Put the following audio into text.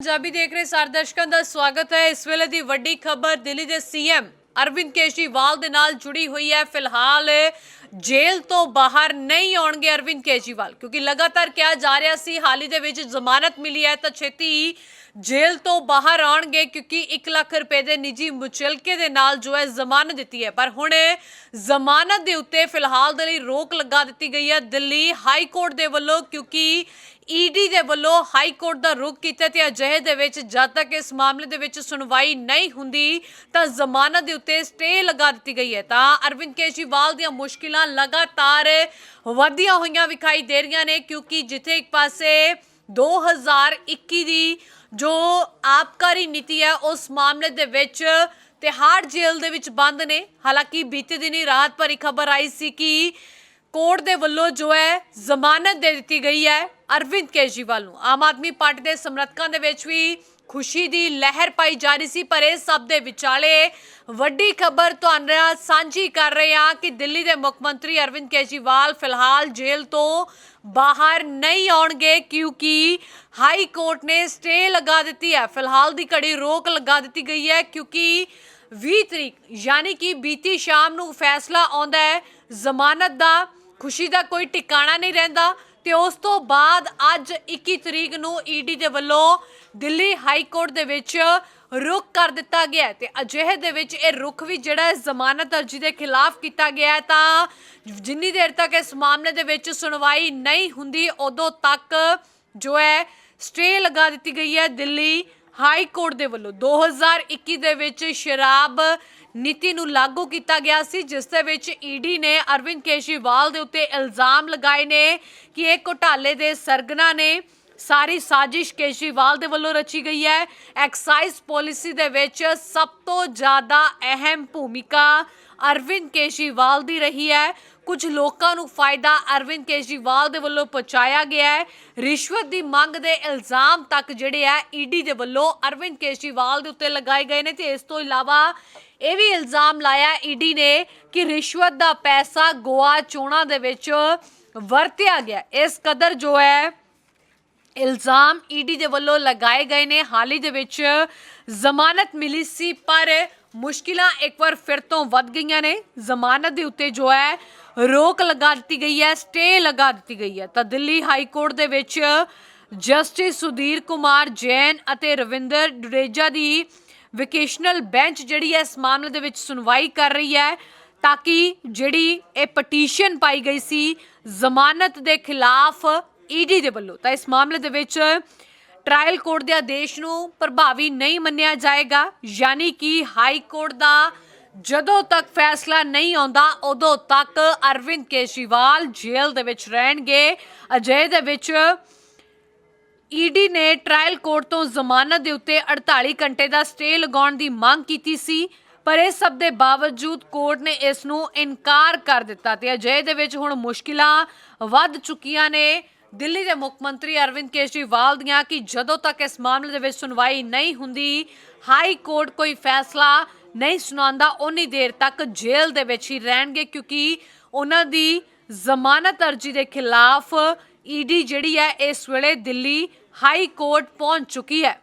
ਪੰਜਾਬੀ ਦੇਖ ਰਹੇ ਸਾਰੇ ਦਰਸ਼ਕਾਂ ਦਾ ਸਵਾਗਤ ਹੈ। ਇਸ ਵੇਲੇ ਦੀ ਵੱਡੀ ਖਬਰ ਦਿੱਲੀ ਦੇ ਸੀਐਮ ਅਰਵਿੰਦ ਕੇਜਰੀਵਾਲ ਦੇ ਨਾਲ ਜੁੜੀ ਹੋਈ ਹੈ। ਫਿਲਹਾਲ ਜੇਲ੍ਹ ਤੋਂ ਬਾਹਰ ਨਹੀਂ ਆਉਣਗੇ ਅਰਵਿੰਦ ਕੇਜਰੀਵਾਲ, ਕਿਉਂਕਿ ਲਗਾਤਾਰ ਕਿਹਾ ਜਾ ਰਿਹਾ ਸੀ, ਹਾਲ ਹੀ ਦੇ ਵਿੱਚ ਜ਼ਮਾਨਤ ਮਿਲੀ ਹੈ ਤਾਂ ਛੇਤੀ ਜੇਲ੍ਹ ਤੋਂ ਬਾਹਰ ਆਉਣਗੇ ਕਿਉਂਕਿ 1 ਲੱਖ ਰੁਪਏ ਦੇ ਨਿੱਜੀ ਮੁਚਲਕੇ ਦੇ ਨਾਲ ਜੋ ਹੈ ਜ਼ਮਾਨਤ ਦਿੱਤੀ ਹੈ। ਪਰ ਹੁਣ ਜ਼ਮਾਨਤ ਦੇ ਉੱਤੇ ਫਿਲਹਾਲ ਦੇ ਲਈ ਰੋਕ ਲਗਾ ਦਿੱਤੀ ਗਈ ਹੈ ਦਿੱਲੀ ਹਾਈ ਕੋਰਟ ਦੇ ਵੱਲੋਂ ਕਿਉਂਕਿ ਈਡੀ ਦੇ ਵੱਲੋਂ ਹਾਈ ਕੋਰਟ ਦਾ ਰੁਖ ਕੀਤਾ ਤੇ ਅਜਿਹੇ ਦੇ ਵਿੱਚ ਜਦ ਤੱਕ ਇਸ ਮਾਮਲੇ ਦੇ ਵਿੱਚ ਸੁਣਵਾਈ ਨਹੀਂ ਹੁੰਦੀ ਤਾਂ ਜ਼ਮਾਨਤ ਦੇ ਉੱਤੇ ਸਟੇ ਲਗਾ ਦਿੱਤੀ ਗਈ ਹੈ। ਤਾਂ ਅਰਵਿੰਦ ਕੇਜਰੀਵਾਲ ਦੀਆਂ ਮੁਸ਼ਕਿਲਾਂ ਲਗਾਤਾਰ ਵਧੀਆਂ ਹੋਈਆਂ ਵਿਖਾਈ ਦੇ ਰਹੀਆਂ ਨੇ ਕਿਉਂਕਿ ਜਿੱਥੇ ਇੱਕ ਪਾਸੇ 2021 ਦੀ ਜੋ ਆਬਕਾਰੀ ਨੀਤੀ ਹੈ, ਉਸ ਮਾਮਲੇ ਦੇ ਵਿੱਚ ਤਿਹਾੜ ਜੇਲ੍ਹ ਦੇ ਵਿੱਚ ਬੰਦ ਨੇ। ਹਾਲਾਂਕਿ ਬੀਤੇ ਦਿਨੀ ਰਾਤ ਭਰੀ ਖਬਰ ਆਈ ਸੀ ਕਿ ਕੋਰਟ ਦੇ ਵੱਲੋਂ ਜੋ ਹੈ, ਜ਼ਮਾਨਤ ਦੇ ਦਿੱਤੀ ਗਈ ਹੈ ਅਰਵਿੰਦ ਕੇਜਰੀਵਾਲ ਨੂੰ। ਆਮ ਆਦਮੀ ਪਾਰਟੀ ਦੇ ਸਮਰਥਕਾਂ ਦੇ ਵਿੱਚ ਵੀ ਖੁਸ਼ੀ ਦੀ ਲਹਿਰ ਪਾਈ ਜਾ ਰਹੀ ਸੀ, ਪਰ ਇਹ ਸਭ ਦੇ ਵਿਚਾਲੇ ਵੱਡੀ ਖਬਰ ਤੁਹਾਡੇ ਨਾਲ ਸਾਂਝੀ ਕਰ ਰਹੇ ਹਾਂ ਕਿ ਦਿੱਲੀ ਦੇ ਮੁੱਖ ਮੰਤਰੀ ਅਰਵਿੰਦ ਕੇਜਰੀਵਾਲ ਫਿਲਹਾਲ ਜੇਲ੍ਹ ਤੋਂ ਬਾਹਰ ਨਹੀਂ ਆਉਣਗੇ ਕਿਉਂਕਿ ਹਾਈ ਕੋਰਟ ਨੇ ਸਟੇ ਲਗਾ ਦਿੱਤੀ ਹੈ। ਫਿਲਹਾਲ ਦੀ ਘੜੀ ਰੋਕ ਲਗਾ ਦਿੱਤੀ ਗਈ ਹੈ ਕਿਉਂਕਿ 20 ਤਰੀਕ, ਯਾਨੀ ਕਿ ਬੀਤੀ ਸ਼ਾਮ ਨੂੰ ਫੈਸਲਾ ਆਉਂਦਾ ਹੈ। ਜ਼ਮਾਨਤ ਦਾ, ਖੁਸ਼ੀ ਦਾ ਕੋਈ ਟਿਕਾਣਾ ਨਹੀਂ ਰਹਿੰਦਾ। ਤੇ ਉਸ ਤੋਂ ਬਾਅਦ ਅੱਜ 21 ਤਰੀਕ ਨੂੰ ਈਡੀ ਦੇ ਵੱਲੋਂ ਦਿੱਲੀ ਹਾਈ ਕੋਰਟ ਦੇ ਵਿੱਚ ਰੁਕ ਕਰ ਦਿੱਤਾ ਗਿਆ ਹੈ ਤੇ ਅਜਿਹੇ ਦੇ ਵਿੱਚ ਇਹ ਰੁਕ ਵੀ ਜਿਹੜਾ ਜ਼ਮਾਨਤ ਅਰਜੀ ਦੇ ਖਿਲਾਫ ਕੀਤਾ ਗਿਆ ਤਾਂ ਜਿੰਨੀ ਦੇਰ ਤੱਕ ਇਸ ਮਾਮਲੇ ਦੇ ਵਿੱਚ ਸੁਣਵਾਈ ਨਹੀਂ ਹੁੰਦੀ, ਉਦੋਂ ਤੱਕ ਜੋ ਹੈ ਸਟੇ ਲਗਾ ਦਿੱਤੀ ਗਈ ਹੈ ਦਿੱਲੀ ਹਾਈ ਕੋਰਟ ਦੇ ਵੱਲੋਂ 2021 ਦੇ ਵਿੱਚ ਸ਼ਰਾਬ ਨੀਤੀ ਨੂੰ ਲਾਗੂ ਕੀਤਾ ਗਿਆ ਸੀ, ਜਿਸ ਦੇ ਵਿੱਚ ਈਡੀ ਨੇ ਅਰਵਿੰਦ ਕੇਜਰੀਵਾਲ ਦੇ ਉੱਤੇ ਇਲਜ਼ਾਮ ਲਗਾਏ ਨੇ ਕਿ ਇਹ ਘੁਟਾਲੇ ਦੇ ਸਰਗਨਾ ਨੇ ਸਾਰੀ ਸਾਜ਼ਿਸ਼ ਕੇਜਰੀਵਾਲ ਦੇ ਵੱਲੋਂ ਰਚੀ ਗਈ ਹੈ। ਐਕਸਾਈਜ਼ ਪਾਲਿਸੀ ਦੇ ਵਿੱਚ ਸਭ ਤੋਂ ਜ਼ਿਆਦਾ ਅਹਿਮ ਭੂਮਿਕਾ ਅਰਵਿੰਦ ਕੇਜਰੀਵਾਲ ਦੀ ਰਹੀ ਹੈ। ਕੁਝ ਲੋਕਾਂ ਨੂੰ ਫਾਇਦਾ ਅਰਵਿੰਦ ਕੇਜਰੀਵਾਲ ਦੇ ਵੱਲੋਂ ਪਹੁੰਚਾਇਆ ਗਿਆ ਹੈ। ਰਿਸ਼ਵਤ ਦੀ ਮੰਗ ਦੇ ਇਲਜ਼ਾਮ ਤੱਕ ਜਿਹੜੇ ਆ ਈਡੀ ਦੇ ਵੱਲੋਂ ਅਰਵਿੰਦ ਕੇਜਰੀਵਾਲ ਦੇ ਉੱਤੇ ਲਗਾਏ ਗਏ ਨੇ ਤੇ ਇਸ ਤੋਂ ਇਲਾਵਾ ਇਹ ਵੀ ਇਲਜ਼ਾਮ ਲਾਇਆ ਈਡੀ ਨੇ ਕਿ ਰਿਸ਼ਵਤ ਦਾ ਪੈਸਾ ਗੋਆ ਚੋਣਾਂ ਦੇ ਵਿੱਚ ਵਰਤਿਆ ਗਿਆ। ਇਸ ਕਦਰ ਜੋ ਹੈ, ਇਲਜ਼ਾਮ ਈਡੀ ਦੇ ਵੱਲੋਂ ਲਗਾਏ ਗਏ ਨੇ। ਹਾਲ ਹੀ ਦੇ ਵਿੱਚ ਜ਼ਮਾਨਤ ਮਿਲੀ ਸੀ, ਪਰ ਮੁਸ਼ਕਿਲਾਂ ਇੱਕ ਵਾਰ ਫਿਰ ਤੋਂ ਵੱਧ ਗਈਆਂ ਨੇ। ਜ਼ਮਾਨਤ ਦੇ ਉੱਤੇ ਜੋ ਹੈ, ਰੋਕ ਲਗਾ ਦਿੱਤੀ ਗਈ ਹੈ, ਸਟੇ ਲਗਾ ਦਿੱਤੀ ਗਈ ਹੈ। ਤਾਂ ਦਿੱਲੀ ਹਾਈ ਕੋਰਟ ਦੇ ਵਿੱਚ ਜਸਟਿਸ ਸੁਧੀਰ ਕੁਮਾਰ ਜੈਨ ਅਤੇ ਰਵਿੰਦਰ ਡੁਰੇਜਾ ਦੀ ਵੋਕੇਸ਼ਨਲ ਬੈਂਚ ਜਿਹੜੀ ਹੈ, ਇਸ ਮਾਮਲੇ ਦੇ ਵਿੱਚ ਸੁਣਵਾਈ ਕਰ ਰਹੀ ਹੈ ਤਾਂ ਕਿ ਜਿਹੜੀ ਇਹ ਪਟੀਸ਼ਨ ਪਾਈ ਗਈ ਸੀ, ਜ਼ਮਾਨਤ ਦੇ ਖਿਲਾਫ ਈਡੀ ਦੇ ਵੱਲੋਂ। ਤਾਂ ਇਸ ਮਾਮਲੇ ਦੇ ਵਿੱਚ ਟ੍ਰਾਇਲ ਕੋਰਟ ਦੇ ਆਦੇਸ਼ ਨੂੰ ਪ੍ਰਭਾਵੀ ਨਹੀਂ ਮੰਨਿਆ ਜਾਏਗਾ, ਯਾਨੀ ਕਿ ਹਾਈ ਕੋਰਟ ਦਾ ਜਦੋਂ ਤੱਕ ਫੈਸਲਾ ਨਹੀਂ ਆਉਂਦਾ, ਉਦੋਂ ਤੱਕ ਅਰਵਿੰਦ ਕੇਜਰੀਵਾਲ ਜੇਲ੍ਹ ਦੇ ਵਿੱਚ ਰਹਿਣਗੇ। ਅਜੇ ਦੇ ਵਿੱਚ ਈਡੀ ਨੇ ਟ੍ਰਾਇਲ ਕੋਰਟ ਤੋਂ ਜ਼ਮਾਨਤ ਦੇ ਉੱਤੇ 48 ਘੰਟੇ ਦਾ ਸਟੇ ਲਗਾਉਣ ਦੀ ਮੰਗ ਕੀਤੀ ਸੀ, ਪਰ ਇਸ ਸਭ ਦੇ ਬਾਵਜੂਦ ਕੋਰਟ ਨੇ ਇਸ ਨੂੰ ਇਨਕਾਰ ਕਰ ਦਿੱਤਾ ਤੇ ਅਜੇ ਦੇ ਵਿੱਚ ਹੁਣ ਮੁਸ਼ਕਿਲਾਂ ਵੱਧ ਚੁੱਕੀਆਂ ਨੇ। ਦਿੱਲੀ ਦੇ ਮੁੱਖ ਮੰਤਰੀ ਅਰਵਿੰਦ ਕੇਜਰੀਵਾਲ ਦੀਆਂ ਕਿ ਜਦੋਂ ਤੱਕ ਇਸ ਮਾਮਲੇ ਦੇ ਵਿੱਚ ਸੁਣਵਾਈ ਨਹੀਂ ਹੁੰਦੀ, ਹਾਈ ਕੋਰਟ ਕੋਈ ਫੈਸਲਾ ਨਹੀਂ ਸੁਣਾਉਂਦਾ ਉਨੀ ਦੇਰ ਤੱਕ ਜੇਲ੍ਹ ਦੇ ਵਿੱਚ ਹੀ ਰਹਿਣਗੇ ਕਿਉਂਕਿ ਉਹਨਾਂ ਦੀ ਜ਼ਮਾਨਤ ਅਰਜੀ ਦੇ ਖਿਲਾਫ ਈਡੀ ਜਿਹੜੀ ਹੈ, ਇਸ ਵੇਲੇ ਦਿੱਲੀ ਹਾਈ ਕੋਰਟ ਪਹੁੰਚ ਚੁੱਕੀ ਹੈ।